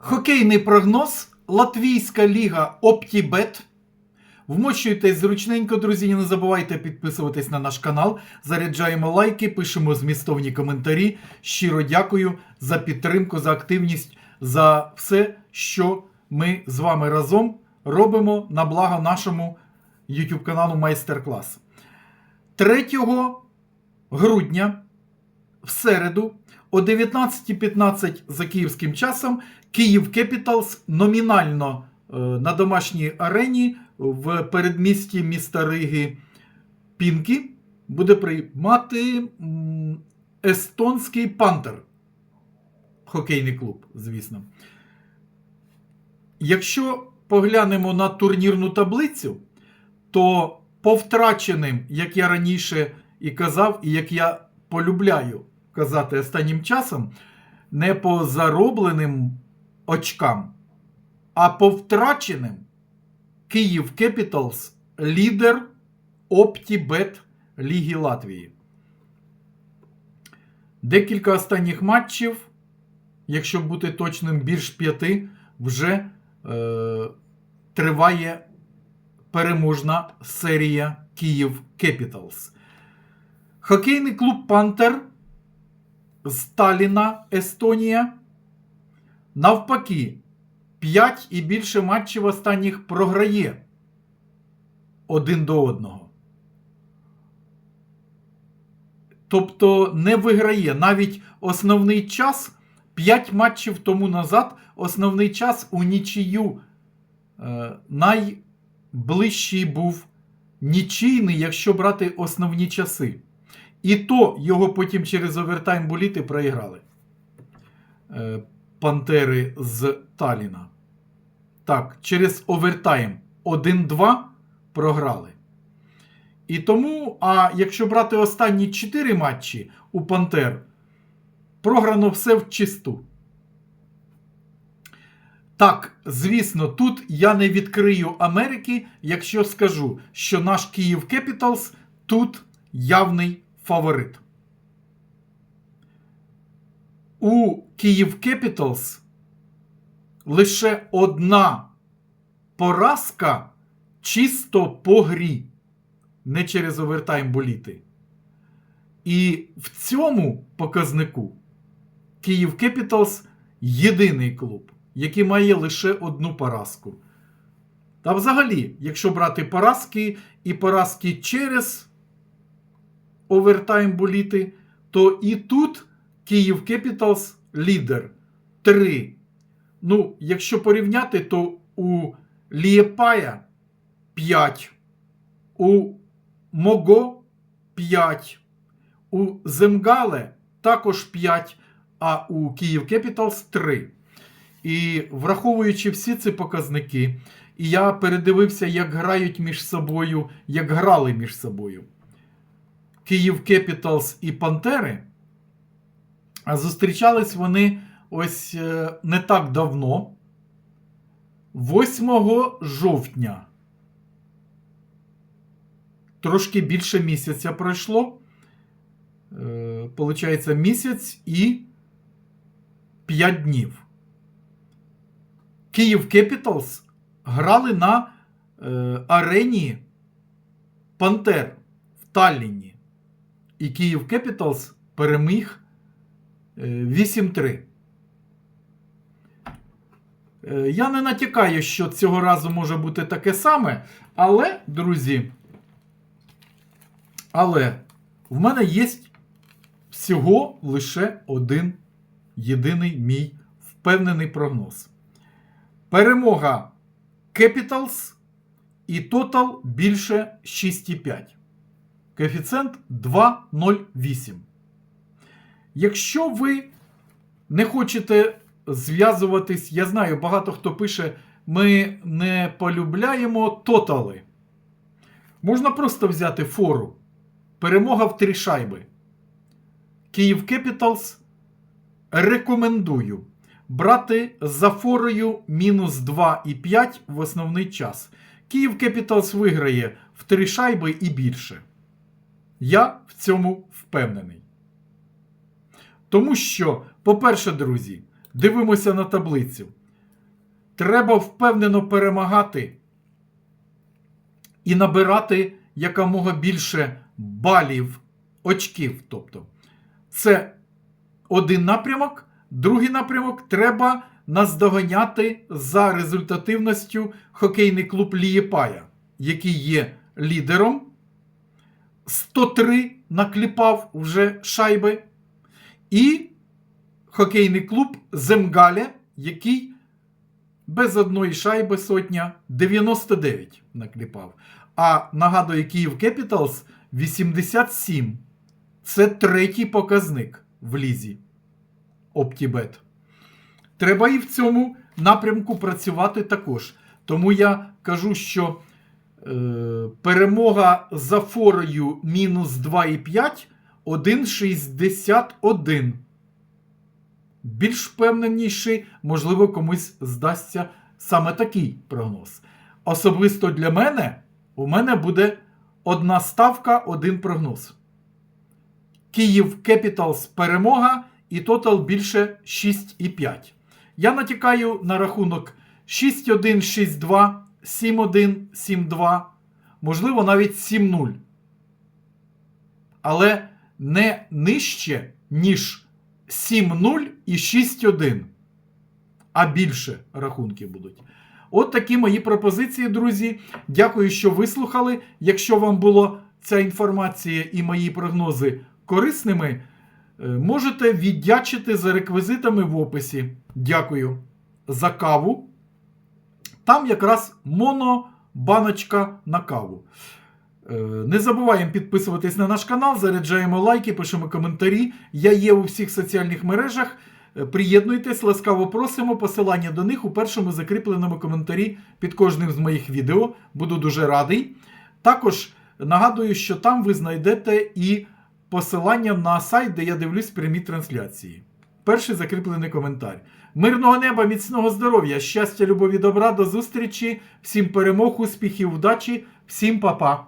Хокейний прогноз. Латвійська ліга OptiBet. Вмощуйтесь зручненько, друзі. Не забувайте підписуватись на наш канал. Заряджаємо лайки, пишемо змістовні коментарі. Щиро дякую за підтримку, за активність, за все, що ми з вами разом робимо на благо нашому YouTube каналу Майстер-клас. 3 грудня в середу о 19.15 за київським часом Київ Кепіталс номінально е, на домашній арені в передмісті міста Риги Пінкі буде приймати естонський пантер. Хокейний клуб, звісно. Якщо поглянемо на турнірну таблицю, то по втраченим, як я раніше і казав, і як я полюбляю казати останнім часом, не по заробленим очкам, а по втраченим Київ Кепіталс лідер OptiBet Ліги Латвії. Декілька останніх матчів, якщо бути точним, більш п'яти, вже е, триває переможна серія Київ Кепіталс. Хокейний клуб Пантер з Таліна, Естонія. Навпаки, 5 і більше матчів останніх програє один до одного. Тобто не виграє навіть основний час 5 матчів тому назад. Основний час у нічию е, найближчий був нічийний, якщо брати основні часи. І то його потім через овертайм боліти проіграли. Е, Пантери з Таліна. Так, через овертайм 1-2 програли. І тому, а якщо брати останні 4 матчі у Пантер, програно все в чисту. Так, звісно, тут я не відкрию Америки, якщо скажу, що наш Київ Кепіталс тут явний фаворит. У Київ Кепіталс лише одна поразка чисто по грі, не через овертайм боліти. І в цьому показнику Київ Кепіталс єдиний клуб, який має лише одну поразку. Та взагалі, якщо брати поразки і поразки через овертайм боліти, то і тут Київ Кепіталс лідер 3. Ну, якщо порівняти, то у Лієпая 5, у Мого 5, у Земгале також 5, а у Київ Кепіталс 3. І враховуючи всі ці показники, і я передивився, як грають між собою, як грали між собою. Київ Кепіталс і Пантери. Зустрічались вони ось е, не так давно, 8 жовтня. Трошки більше місяця пройшло. Е, Получається місяць і 5 днів. Київ Кепіталс грали на е, арені Пантер в Талліні. І Київ Кепіталс переміг е, 8-3. Е, Я не натякаю, що цього разу може бути таке саме, але, друзі, але в мене є всього лише один єдиний мій впевнений прогноз. Перемога Capitals і тотал більше 6,5. Коефіцієнт 2,08. Якщо ви не хочете зв'язуватись, я знаю, багато хто пише, ми не полюбляємо тотали. Можна просто взяти фору. Перемога в три шайби. Київ Кепіталс рекомендую брати за форою мінус 2,5 в основний час. Київ Кепіталс виграє в три шайби і більше. Я в цьому впевнений. Тому що, по-перше, друзі, дивимося на таблицю. Треба впевнено перемагати і набирати якомога більше балів, очків. Тобто, це один напрямок, другий напрямок треба наздоганяти за результативністю хокейний клуб Лієпая, який є лідером. 103 накліпав вже шайби. І хокейний клуб Земгаля, який без одної шайби сотня 99 накліпав. А нагадую, Київ Кепіталс 87. Це третій показник в лізі. Оптібет. Треба і в цьому напрямку працювати також. Тому я кажу, що перемога за форою мінус 2,5 1,61. Більш впевненіший, можливо, комусь здасться саме такий прогноз. Особисто для мене у мене буде одна ставка, один прогноз. Київ Кепіталс перемога і тотал більше 6,5. Я натякаю на рахунок 6-1, 6-2, 7-1, 7-2, можливо, навіть 7-0. Але не нижче, ніж 7-0 і 6-1. А більше рахунки будуть. От такі мої пропозиції, друзі. Дякую, що вислухали. Якщо вам була ця інформація і мої прогнози корисними, е, можете віддячити за реквізитами в описі. Дякую за каву. Там якраз монобаночка на каву. Е, Не забуваємо підписуватись на наш канал, заряджаємо лайки, пишемо коментарі. Я є у всіх соціальних мережах. Е, Приєднуйтесь, ласкаво просимо. Посилання до них у першому закріпленому коментарі під кожним з моїх відео. Буду дуже радий. Також нагадую, що там ви знайдете і посилання на сайт, де я дивлюсь прямі трансляції. Перший закріплений коментар. Мирного неба, міцного здоров'я, щастя, любові, добра, до зустрічі, всім перемог, успіхів, удачі, всім па-па.